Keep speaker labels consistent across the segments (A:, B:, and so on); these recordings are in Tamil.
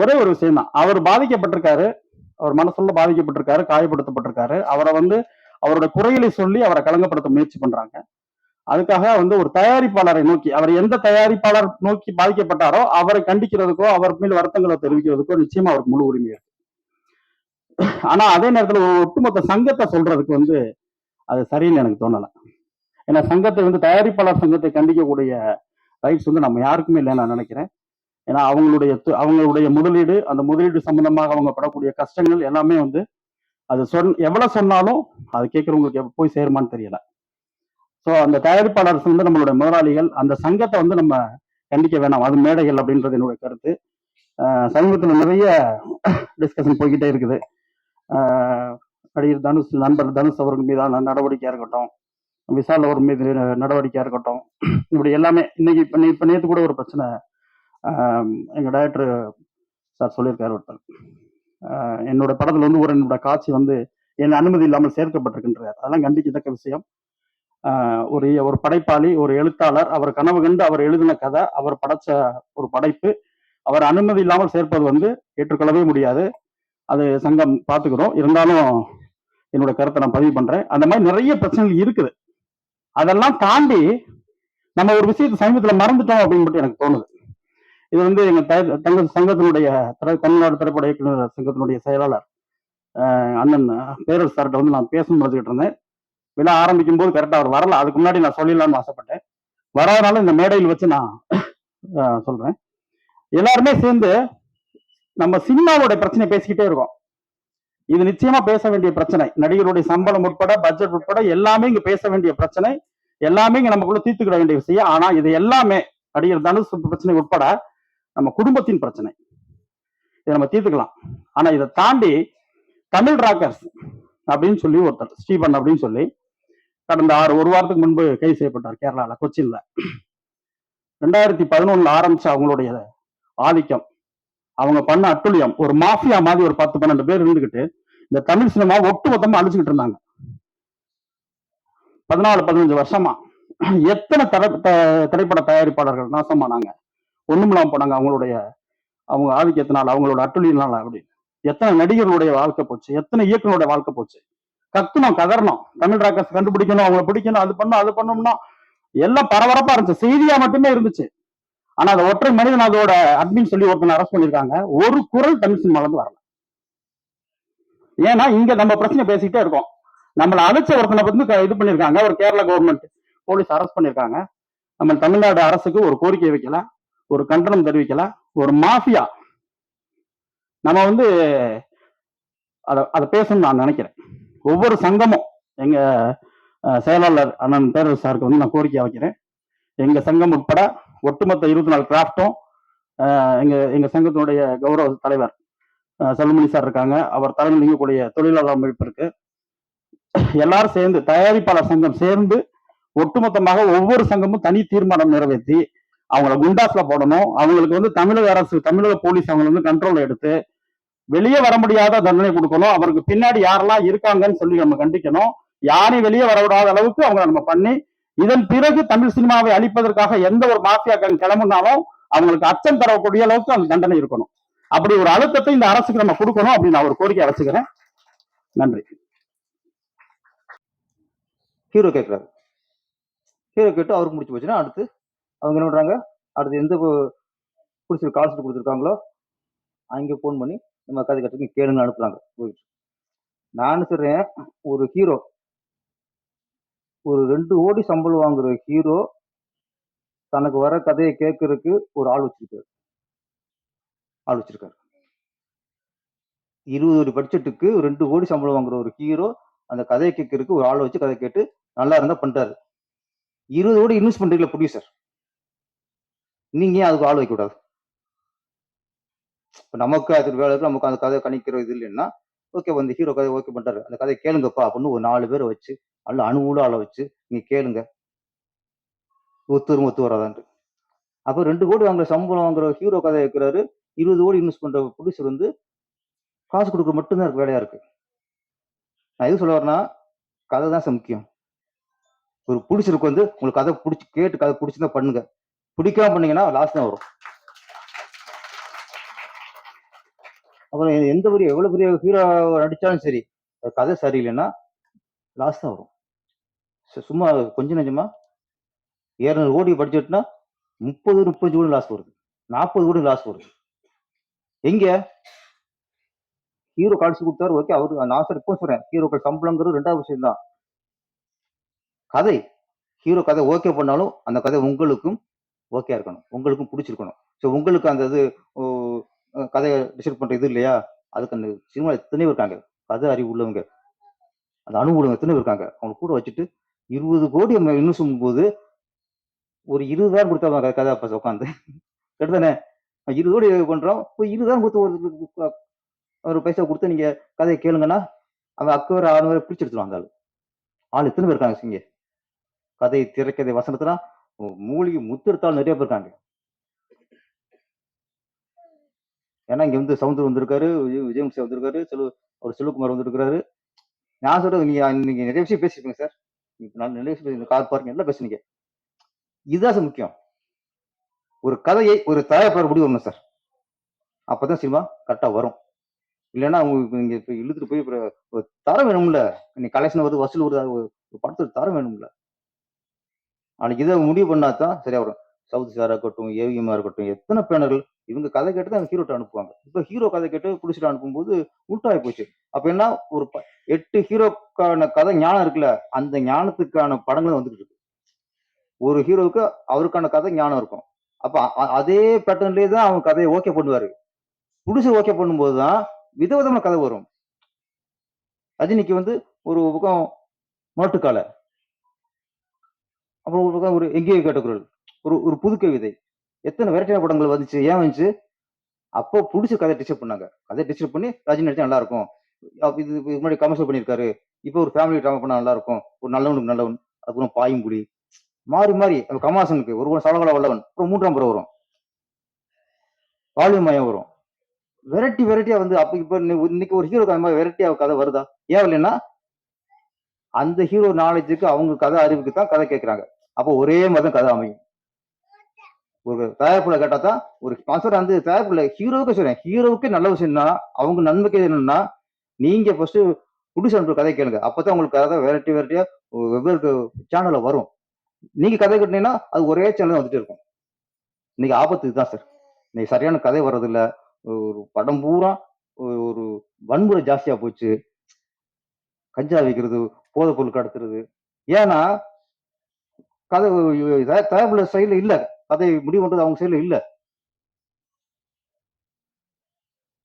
A: ஒரே ஒரு விஷயம் தான் அவர் பாதிக்கப்பட்டிருக்காரு. அவர் மனசுல பாதிக்கப்பட்டிருக்காரு காயப்படுத்தப்பட்டிருக்காரு. அவரை வந்து அவரோட குறைகளை சொல்லி அவரை கலங்கப்படுத்த முயற்சி பண்றாங்க. அதுக்காக வந்து ஒரு தயாரிப்பாளரை நோக்கி அவர் எந்த தயாரிப்பாளர் நோக்கி பாதிக்கப்பட்டாரோ அவரை கண்டிக்கிறதுக்கோ அவர் மேல் வருத்தங்களை தெரிவிக்கிறதுக்கோ நிச்சயமா அவருக்கு முழு உரிமை இருக்கு. ஆனா அதே நேரத்துல ஒரு ஒட்டுமொத்த சங்கத்தை சொல்றதுக்கு வந்து அது சரின்னு எனக்கு தோணலை. ஏன்னா சங்கத்தை வந்து தயாரிப்பாளர் சங்கத்தை கண்டிக்கக்கூடிய ரைட்ஸ் வந்து நம்ம யாருக்குமே இல்லைன்னு நான் நினைக்கிறேன். ஏன்னா அவங்களுடைய அவங்களுடைய முதலீடு அந்த முதலீடு சம்பந்தமாக அவங்க படக்கூடிய கஷ்டங்கள் எல்லாமே வந்து அது சொன் எவ்வளவு சொன்னாலும் அது கேட்கறவங்களுக்கு எப்போ போய் சேருமான்னு தெரியல. ஸோ அந்த தயாரிப்பாளர் வந்து நம்மளுடைய முதலாளிகள் அந்த சங்கத்தை வந்து நம்ம கண்டிக்க வேணாம். அது மேடைகள் அப்படின்றது என்னுடைய கருத்து. சமீபத்தில் நிறைய டிஸ்கஷன் போய்கிட்டே இருக்குது. நடிகர் தனுஷ் நண்பர் தனுஷ் அவர்கள் மீதான நடவடிக்கையாக இருக்கட்டும் விஷால் அவர் மீது நடவடிக்கையாக இருக்கட்டும் இப்படி எல்லாமே இன்னைக்கு இப்போ இப்போ நேற்று கூட ஒரு பிரச்சனை எங்கள் எங்க டைரக்டர் சார் சொல்லியிருக்காரு ஒருத்தர். என்னோட படத்தில் வந்து ஒரு என்னோட காட்சி வந்து என் அனுமதி இல்லாமல் சேர்க்கப்பட்டிருக்கின்றார். அதெல்லாம் கண்டிக்கத்தக்க விஷயம். ஒரு ஒரு படைப்பாளி ஒரு எழுத்தாளர் அவர் கனவு கண்டு அவர் எழுதின கதை அவர் படைச்ச ஒரு படைப்பு அவர் அனுமதி இல்லாமல் சேர்ப்பது வந்து ஏற்றுக்கொள்ளவே முடியாது. அது சங்கம் பார்த்துக்கிறோம் இருந்தாலும் என்னோட கருத்தை நான் பதிவு பண்றேன். அந்த மாதிரி நிறைய பிரச்சனைகள் இருக்குது. அதெல்லாம் தாண்டி நம்ம ஒரு விஷயத்தை சமீபத்தில் மறந்துட்டோம் அப்படின்னு மட்டும் எனக்கு தோணுது. இது வந்து எங்க த- தங்க சங்கத்தினுடைய தமிழ்நாடு திரைப்பட இயக்குநர் சங்கத்தினுடைய செயலாளர் அண்ணன் பேரர் சார்கிட்ட வந்து நான் பேசணும் நினைச்சுக்கிட்டு இருந்தேன். விழா ஆரம்பிக்கும் போது கரெக்டாக அவர் வரல. அதுக்கு முன்னாடி நான் சொல்லிடலாம்னு ஆசைப்பட்டேன். வராதனால இந்த மேடையில் வச்சு நான் சொல்றேன். எல்லாருமே சேர்ந்து நம்ம சினிமாவோட பிரச்சனை பேசிக்கிட்டே இருக்கோம். இது நிச்சயமா பேச வேண்டிய பிரச்சனை. நடிகருடைய சம்பளம் உட்பட பட்ஜெட் உட்பட எல்லாமே இங்க பேச வேண்டிய பிரச்சனை. எல்லாமே இங்க நமக்குள்ள தீர்த்துக்கிட வேண்டிய விஷயம். ஆனா இது எல்லாமே நடிகர் தனுஷ் பிரச்சனை உட்பட நம்ம குடும்பத்தின் பிரச்சனை. இதை நம்ம தீர்த்துக்கலாம். ஆனா இதை தாண்டி தமிழ் ராக்கர்ஸ் அப்படின்னு சொல்லி ஒருத்தர் ஸ்டீபன் அப்படின்னு சொல்லி கடந்த ஆறு ஒரு வாரத்துக்கு முன்பு கைது செய்யப்பட்டார் கேரளால கொச்சின்ல. ரெண்டாயிரத்தி பதினொன்னுல ஆரம்பிச்ச அவங்களுடைய ஆதிக்கம். அவங்க பண்ண அட்டுழியம் ஒரு மாஃபியா மாதிரி ஒரு பத்து பன்னெண்டு பேர் இருந்துகிட்டு இந்த தமிழ் சினிமா ஒட்டு மொத்தமா அழிச்சுக்கிட்டு இருந்தாங்க. பதினாலு பதினஞ்சு வருஷமா எத்தனை திரைப்பட தயாரிப்பாளர்கள் நாசமானாங்க. ஒண்ணுமில்லாம போனாங்க அவங்களுடைய அவங்க ஆதிக்கத்தினால அவங்களோட அட்டுழியினால அப்படின்னு எத்தனை நடிகர்களுடைய வாழ்க்கை போச்சு எத்தனை இயக்குனருடைய வாழ்க்கை போச்சு. கத்துனோம் கதறணும். தமிழ் ராக்கர்ஸ் கண்டுபிடிக்கணும் அவங்கள பிடிக்கணும் அது பண்ணணும் அது பண்ணோம்னா எல்லாம் பரபரப்பா இருந்துச்சு. செய்தியா மட்டுமே இருந்துச்சு. ஆனா அந்த ஒற்றை மனிதன் அதோட அட்மின் சொல்லி ஒருத்தனை அரெஸ்ட் பண்ணிருக்காங்க ஒரு குரல் தமிழ் சினிமால இருந்து வரல. ஏன்னா இங்க நம்ம பிரச்சனை பேசிக்கிட்டே இருக்கோம். நம்மள அழைச்ச ஒருத்தனை வந்து இது பண்ணிருக்காங்க ஒரு கேரளா கவர்மெண்ட் போலீஸ் அரெஸ்ட் பண்ணிருக்காங்க நம்ம தமிழ்நாடு அரசுக்கு ஒரு கோரிக்கை வைக்கல. ஒரு கண்டனம் தெரிவிக்கல ஒரு மாஃபியா. நம்ம வந்து அதை அதை பேசணும்னு நான் நினைக்கிறேன். ஒவ்வொரு சங்கமும் எங்க செயலாளர் அண்ணன் பேரரசு சாருக்கு வந்து நான் கோரிக்கை வைக்கிறேன். எங்க சங்கம் உட்பட ஒட்டுமொத்த இருபத்தி நாலு கிராஃப்டும் எங்க எங்க சங்கத்தினுடைய கௌரவ தலைவர் செல்வமணி சார் இருக்காங்க. அவர் தலைமையில் இயங்கக்கூடிய தொழிலாளர் அமைப்பு இருக்கு. எல்லாரும் சேர்ந்து தயாரிப்பாளர் சங்கம் சேர்ந்து ஒட்டுமொத்தமாக ஒவ்வொரு சங்கமும் தனி தீர்மானம் நிறைவேற்றி அவங்கள குண்டாஸ்ல போடணும். அவங்களுக்கு வந்து தமிழக அரசு தமிழக போலீஸ் அவங்களை வந்து கண்ட்ரோல் எடுத்து வெளியே வர முடியாத தண்டனை கொடுக்கணும். அவருக்கு பின்னாடி யாரெல்லாம் இருக்காங்கன்னு சொல்லி நம்ம கண்டிக்கணும். யாரையும் வெளியே வர விடாத அளவுக்கு அவங்கள நம்ம பண்ணி இதன் பிறகு தமிழ் சினிமாவை அழிப்பதற்காக எந்த ஒரு மாஃபியாக்கள் கிளம்புனாலும் அவங்களுக்கு அச்சம் தரக்கூடிய அளவுக்கு அந்த தண்டனை இருக்கணும். அப்படி ஒரு அழுத்தத்தை இந்த அரசுக்கு நம்ம கொடுக்கணும் அப்படின்னு நான் ஒரு கோரிக்கை வச்சுக்கிறேன் நன்றி.
B: ஹீரோ கேட்குறாரு ஹீரோ கேட்டு அவருக்கு முடிச்சு போச்சுன்னா அடுத்து அவங்க என்ன பண்ணுறாங்க அடுத்து எந்த பிடிச்சி கால் ஷீட் கொடுத்துருக்காங்களோ அங்கே ஃபோன் பண்ணி நம்ம கதை கட்டுக்கு கேளுன்னு அனுப்புகிறாங்க போயிட்டு நான் சொல்கிறேன் ஒரு ஹீரோ ஒரு ரெண்டு கோடி சம்பளம் வாங்குற ஹீரோ தனக்கு வர கதையை கேட்கறதுக்கு ஒரு ஆள் வச்சிருக்காரு. ஆள் வச்சிருக்காரு. இருபது ஒரு பட்ஜெட்டுக்கு ரெண்டு கோடி சம்பளம் வாங்குற ஒரு ஹீரோ அந்த கதையை கேட்கறதுக்கு ஒரு ஆள் வச்சு கதை கேட்டு நல்லா இருந்தா பண்றாரு. இருபது கோடி இன்வெஸ்ட் பண்றீங்களா ப்ரொடியூசர் நீங்க ஏன் அதுக்கு ஆள் வைக்க கூடாது? நமக்கு அது வேலை நமக்கு அந்த கதை கணிக்கிற இது இல்லைன்னா ஓகே வந்து ஹீரோ கதை ஓகே பண்றாரு. அந்த கதையை கேளுங்கப்பா அப்படின்னு ஒரு நாலு பேரை வச்சு நல்ல அணுகுல ஆளை வச்சு நீங்க கேளுங்க. ஒத்துவரும் ஒத்து வராதான்ட்டு. அப்போ ரெண்டு கோடி வாங்குற சம்பளம் வாங்குற ஹீரோ கதை வைக்கிறாரு. இருபது கோடி இன்வெஸ்ட் பண்ற ப்ரொடியூசர் வந்து காசு கொடுக்க மட்டும்தான் இருக்கு வேலையா இருக்கு. நான் எது சொல்ல வரேன்னா கதை தான் சார் முக்கியம். ஒரு பிடிச்சிருக்கு வந்து உங்களுக்கு கதை பிடிச்சி கேட்டு கதை பிடிச்சிருந்தா பண்ணுங்க. பிடிக்காம பண்ணீங்கன்னா லாஸ் தான் வரும். அப்புறம் எந்த பெரிய எவ்வளவு பெரிய ஹீரோ நடிச்சாலும் சரி கதை சரியில்லைன்னா லாஸ் தான் வரும். சும்மா கொஞ்சம் நெஞ்சமா இரநூறு கோடி பட்ஜெட்னா முப்பது முப்பது கோடி லாஸ் வருது. நாற்பது கோடி லாஸ் வருது. எங்க? ஹீரோ காட்சி கொடுத்தாரு ஓகே அவரு நான் சார் இப்போ சொல்றேன் ஹீரோக்கள் சம்பளங்கிறது ரெண்டாவது விஷயம் தான். கதை ஹீரோ கதை ஓகே பண்ணாலும் அந்த கதை உங்களுக்கும் ஓகே இருக்கணும். உங்களுக்கும் பிடிச்சிருக்கணும். ஸோ உங்களுக்கு அந்த இது கதையை டிசைட் பண்ணுற இது இல்லையா? அதுக்கு அந்த சினிமா எத்தனையோ பேர் இருக்காங்க. கதை அறிவு உள்ளவங்க. அந்த அனுபவம் எத்தனை பேர் இருக்காங்க. அவங்க கூட வச்சுட்டு இருபது கோடி இன்வெஸ்ட் போது ஒரு இருபதாயிரம் கொடுத்தா கதை அப்போ உட்காந்து கேட்டுதானே? இருபது கோடி பண்ணுறோம் இப்போ இருபதாயிரம் கொடுத்து ஒரு ஒரு பைசா கொடுத்து நீங்கள் கதையை கேளுங்கன்னா அவன் அக்கவர் ஆறு பிடிச்சி எடுத்துருவாங்க ஆள். ஆள் எத்தனை பேர் இருக்காங்க சிங்க கதை திரைக்கதை வசனத்தெல்லாம் மூலிகை முத்திரத்தால் நிறைய பேர் இருக்காங்க. ஏன்னா இங்க வந்து சவுந்தர் வந்திருக்காரு விஜய் வந்திருக்காரு செல்வ ஒரு செல்வகுமார் வந்திருக்காரு. நான் சொல்றது நீங்க நீங்க நிறைய விஷயம் பேசிருப்பீங்க சார். நான் நிறைய விஷயம் கார் பார்க்கிங் எல்லாம் பேசுனீங்க. இதுதான் சார் முக்கியம். ஒரு கதையை ஒரு தயாரிப்பாளர் முடிவு வரணும் சார். அப்பதான் சினிமா கரெக்டா வரும். இல்லைன்னா அவங்க நீங்க இழுத்துட்டு போய் ஒரு தரம் வேணும்ல. நீ கலெக்ஷன் வருது வசூல் வருது ஒரு படத்துக்கு தரம் வேணும்ல. அன்னைக்கு இதை முடிவு பண்ணாதான் சரியா வரும் சவுத் சாரா இருக்கட்டும் ஏவிஎம்மா இருக்கட்டும் எத்தனை பேனர்கள் இவங்க கதை கேட்டு தான் ஹீரோட்ட அனுப்புவாங்க. இப்போ ஹீரோ கதை கேட்டு பிடிச்சிட்டு அனுப்பும்போது உள்டாகி போச்சு. அப்ப என்ன ஒரு ப- எட்டு ஹீரோக்கான கதை ஞானம் இருக்குல்ல அந்த ஞானத்துக்கான படங்களும் வந்துகிட்டு இருக்கு. ஒரு ஹீரோவுக்கு அவருக்கான கதை ஞானம் இருக்கும். அப்ப அதே பேட்டர்ன்லேயே தான் அவங்க கதையை ஓகே பண்ணுவாரு. புதுசு ஓகே பண்ணும்போது தான் விதவிதமான கதை வரும். ரஜினிக்கு வந்து ஒரு பக்கம் மாட்டுக்கால அப்புறம் ஒரு பக்கம் ஒரு எங்கேயோ கேட்ட குரல் ஒரு ஒரு புது கவிதை. எத்தனை வெரைட்டியான படங்கள் வந்துச்சு ஏன் வந்துச்சு? அப்போ பிடிச்ச கதை டிஸ்டர்ப் பண்ணாங்க. கதை டிஸ்டர்ப் பண்ணி ரஜினி நடிச்சா நல்லா இருக்கும் இது இதுக்கு முன்னாடி கமர்ஷியல் பண்ணியிருக்காரு இப்போ ஒரு ஃபேமிலி ட்ராமா பண்ணா நல்லா இருக்கும் ஒரு நல்லவனுக்கு நல்லவன் அப்புறம் பாயும்புலி. மாறி மாறி கமாசனுக்கு கமலாசனுக்கு ஒரு சவகல வல்லவன் அப்புறம் மூன்றாம் புறம் வரும். வால்யூமயம் வரும். வெரைட்டி வெரைட்டியா வந்து அப்ப இப்ப இன்னைக்கு ஒரு ஹீரோ கதை மாதிரி வெரைட்டியா கதை வருதா? ஏன் இல்லைன்னா அந்த ஹீரோ நாலேஜுக்கு அவங்க கதை அறிவுக்கு தான் கதை கேட்கறாங்க அப்போ ஒரே மாதிரி தான் கதை அமையும். ஒரு தயாரிப்புல கேட்டா தான் ஒரு ஸ்பான்சர் அந்த தயாரிப்புல ஹீரோவுக்கு சொல்றேன் ஹீரோவுக்கு நல்ல விஷயம்னா அவங்க நன்மைக்கு என்னன்னா நீங்க ஃபர்ஸ்ட் புடிச்சு கதை கேளுங்க. அப்பதான் உங்களுக்கு கதை வெரைட்டி வெரைட்டியா வெவ்வேறு சேனல்ல வரும். நீங்க கதை கட்டினீங்கன்னா அது ஒரே சேனல் வந்துட்டு இருக்கும். இன்னைக்கு ஆபத்து இதுதான் சார் இன்னைக்கு சரியான கதை வர்றதில்ல. ஒரு படம் பூரா ஒரு ஒரு வன்முறை ஜாஸ்தியா போச்சு. கஞ்சா வைக்கிறது போதை பொருள் கடத்துறது. ஏன்னா கதை தயா- தயாரிப்புல சைடுல இல்ல. கதை முடிவு பண்றது அவங்க சைடுல இல்ல.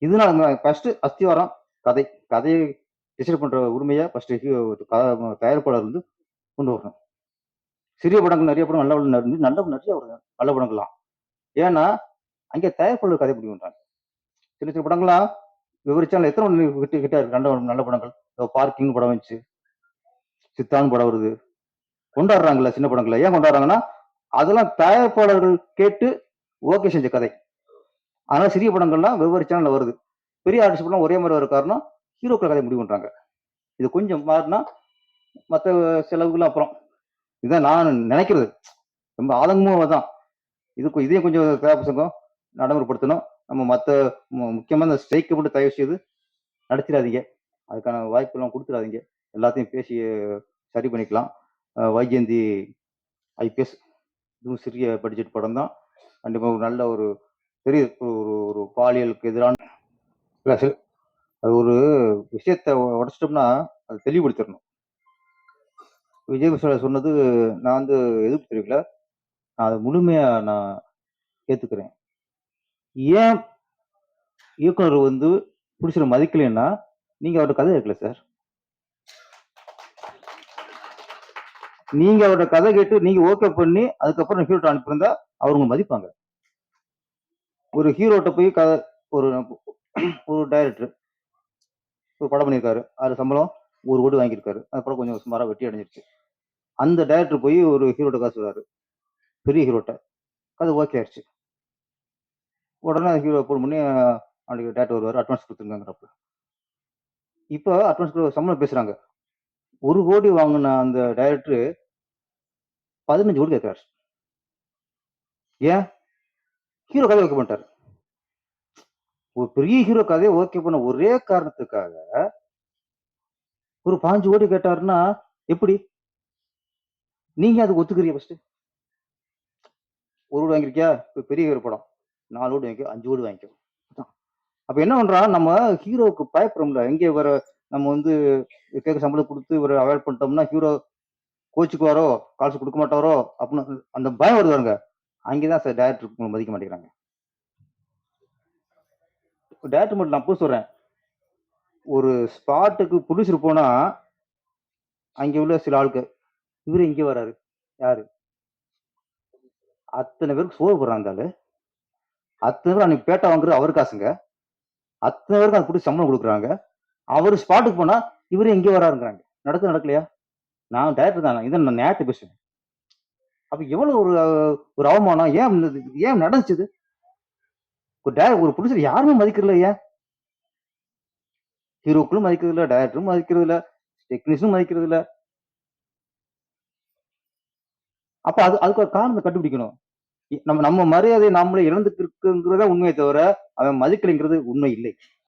B: இதனால ஃபர்ஸ்ட் அஸ்திவாரம் கதை. கதையை டிசைட் பண்ற உரிமையை ஃபர்ஸ்ட் தயாரிப்பாளர் வந்து கொண்டு வரணும். சிறிய படங்கள் நிறைய படம் நல்ல படம் நிறைய நல்ல படம் நிறைய வருது நல்ல படங்கள்லாம். ஏன்னா அங்கே தயாரிப்பாளர் கதை முடிவு பண்றாங்க. சின்ன சின்ன படங்கள்லாம் விவரிச்சாலும் எத்தனை கிட்ட கிட்ட இருக்கு? நல்ல நல்ல படங்கள். பார்க்கிங் படம் வந்துச்சு. சித்தான் படம் வருது. கொண்டாடுறாங்கல்ல சின்ன படங்கள ஏன் கொண்டாடுறாங்கன்னா அதெல்லாம் தயாரிப்பாளர்கள் கேட்டு ஓகே செஞ்ச கதை. அதனால சிறிய படங்கள்லாம் வெவ்வேறு சேனல்ல வருது. பெரிய ஆர்டிஸ்ட் படம் ஒரே மாதிரி வர காரணம் ஹீரோக்கள் கதை முடிவு பண்ணுறாங்க இது கொஞ்சம் மாறினா மற்ற செலவுகள் அப்புறம். இதுதான் நான் நினைக்கிறது. ரொம்ப ஆதங்கமும் தான் இதுக்கு இதையும் கொஞ்சம் தேவைப்பசங்கம் நடைமுறைப்படுத்தணும். நம்ம மற்ற முக்கியமான இந்த ஸ்ட்ரைக்கை மட்டும் தயவு செய்து நடத்திடாதீங்க. அதுக்கான வாய்ப்பெல்லாம் கொடுத்துடாதீங்க. எல்லாத்தையும் பேசி சரி பண்ணிக்கலாம். வைஜந்தி வைஜெயந்தி ஐபிஎஸ். இதுவும் சிறிய பட்ஜெட் படம் தான். கண்டிப்பாக ஒரு நல்ல ஒரு பெரிய ஒரு ஒரு பாலியலுக்கு எதிரான அது ஒரு விஷயத்த உடச்சிட்டோம்னா அதை தெளிவுபடுத்திடணும். விஜய் சொன்னது நான் வந்து எதிர்ப்பு தெரியல நான் அதை முழுமையாக நான் ஏற்றுக்கிறேன் ஏன் இயக்குனர் வந்து பிடிச்சிட மதிக்கலைன்னா நீங்கள் அவரோட கதை கேட்கல சார். நீங்க அவரோட கதை கேட்டு நீங்க ஓகே பண்ணி அதுக்கப்புறம் ஹீரோட்ட அனுப்பியிருந்தா அவங்க மதிப்பாங்க. ஒரு ஹீரோட்ட போய் கதை ஒரு ஒரு டைரக்டர் ஒரு படம் பண்ணியிருக்காரு. அது சம்பளம் ஒரு கோடி வாங்கியிருக்காரு. அந்த படம் கொஞ்சம் சுமாராக வெட்டி அடைஞ்சிருச்சு. அந்த டைரக்டர் போய் ஒரு ஹீரோட்ட காசு சொல்றாரு பெரிய ஹீரோட்ட அது ஓகே ஆயிடுச்சு. உடனே ஹீரோ ஃபோன் பண்ணி அவனுக்கு டேரக்டர் வருவார் அட்வான்ஸ் கொடுத்துருங்கிறப்ப இப்போ அட்வான்ஸ் சம்பளம் பேசுறாங்க. ஒரு கோடி வாங்கின அந்த டைரக்டர் பதினஞ்சு கோடி கேட்கிறார் ஏன்? ஹீரோ கதை ஓகே பண்ணிட்டார் ஒரு பெரிய ஹீரோ கதையை ஓகே பண்ண ஒரே காரணத்துக்காக ஒரு பாஞ்சு கோடி கேட்டாருன்னா எப்படி? நீங்க அதுக்கு ஒத்துக்கிறீங்க ஃபர்ஸ்ட் ஒரு வீடு வாங்கிருக்கியா இப்போ பெரிய ஹீரோ படம். நாலு வீடு வாங்கிக்கோ அஞ்சு வீடு வாங்கிக்கோ. அப்ப என்ன பண்றா? நம்ம ஹீரோவுக்கு பயப்படுறோம்ல எங்கே வர நம்ம வந்து கேட்க சம்பளம் கொடுத்து ஒரு அவாய்ட் பண்ணிட்டோம்னா ஹீரோ கோச்சுக்குவாரோ காசு கொடுக்க மாட்டாரோ அப்படின்னு அந்த பயம் வருவாங்க அங்கேதான் சார் டேரக்டர் மதிக்க மாட்டேங்கிறாங்க. டேரக்டர் மட்டும் நான் போய் சொல்றேன். ஒரு ஸ்பாட்டுக்கு ப்ரொடியூசர் போனா அங்கே உள்ள சில ஆளுக்கு இவரு இங்கே வராரு யாரு? அத்தனை பேருக்கு சோறு போடுறாங்க அந்த ஆளு. அத்தனை பேர் அன்னைக்கு பேட்டா வாங்குறது அவர் காசுங்க. அத்தனை பேருக்கு அது கொடுத்து சம்பளம் கொடுக்குறாங்க. அவர் ஸ்பாட்டுக்கு போனா இவரு எங்கே வராருங்கிறாங்க. நடக்க நடக்கலையா? நான் டேரக்டர் தான் இதை நான் நேரத்தை பேசுவேன் அப்ப எவ்வளவு ஒரு ஒரு அவமானம் ஏன் ஏன் நடந்துச்சுது ஒரு டே ஒரு ப்ரொடியூசர் யாருமே மதிக்கிறல ஏன்? ஹீரோக்களும் மதிக்கிறது டேரக்டரும் மதிக்கிறது இல்ல டெக்னீஷியனும் மதிக்கிறது அப்ப அது அதுக்கு ஒரு காரணத்தை கண்டுபிடிக்கணும். நம்ம நம்ம மரியாதை நம்மளே இழந்துட்டு இருக்குங்கிறத உண்மையை தவிர அவன் மதிக்கலைங்கிறது உண்மை இல்லை.